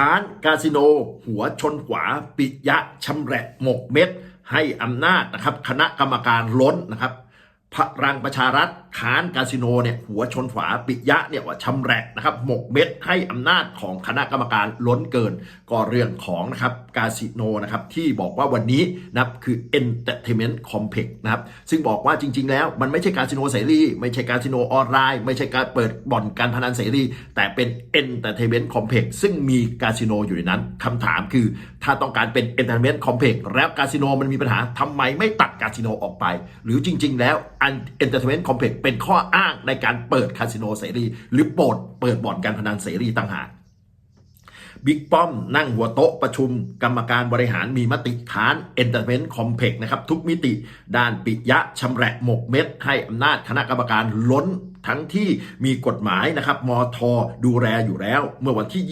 ค้านคาสิโน หัวชนขวา ปิยะชำแหละหมกเม็ด ให้อำนาจนะครับ คณะกรรมการล้นนะครับ พลังประชารัฐค้านคาสิโนเนี่ยหัวชนฝาปิยะเนี่ยว่าชำแรกนะครับหมกเม็ดให้อำนาจของคณะกรรมการล้นเกิน ก็เรื่องของนะครับคาสิโนนะครับที่บอกว่าวันนี้นะครับคือ Entertainment Complex นะครับซึ่งบอกว่าจริง ๆ แล้วมันไม่ใช่คาสิโนเสรีไม่ใช่คาสิโนออนไลน์ไม่ใช่การเปิดบ่อนการพนันเสรี แต่เป็น Entertainment Complex ซึ่งมีคาสิโนอยู่ในนั้นคำถามคือ ถ้าต้องการเป็น Entertainment Complex แล้วคาสิโนมันมีปัญหาทำไมไม่ตัดคาสิโนออกไป หรือจริง ๆ แล้ว Entertainment Complex เป็นข้ออ้างในการเปิดคาสิโนเสรี หรือโปรดเปิดบ่อนการพนันเสรีต่างหากบิ๊กป้อมนั่งหัวโต๊ะประชุมกรรมการบริหารมีมติค้าน Entertainment Complex นะครับ ทุกมิติ ด้านปิยะชำแหละหมกเม็ด ให้อำนาจคณะกรรมการล้นทั้งที่มีกฎหมายนะครับมทดูแลอยู่แล้ว เมื่อวันที่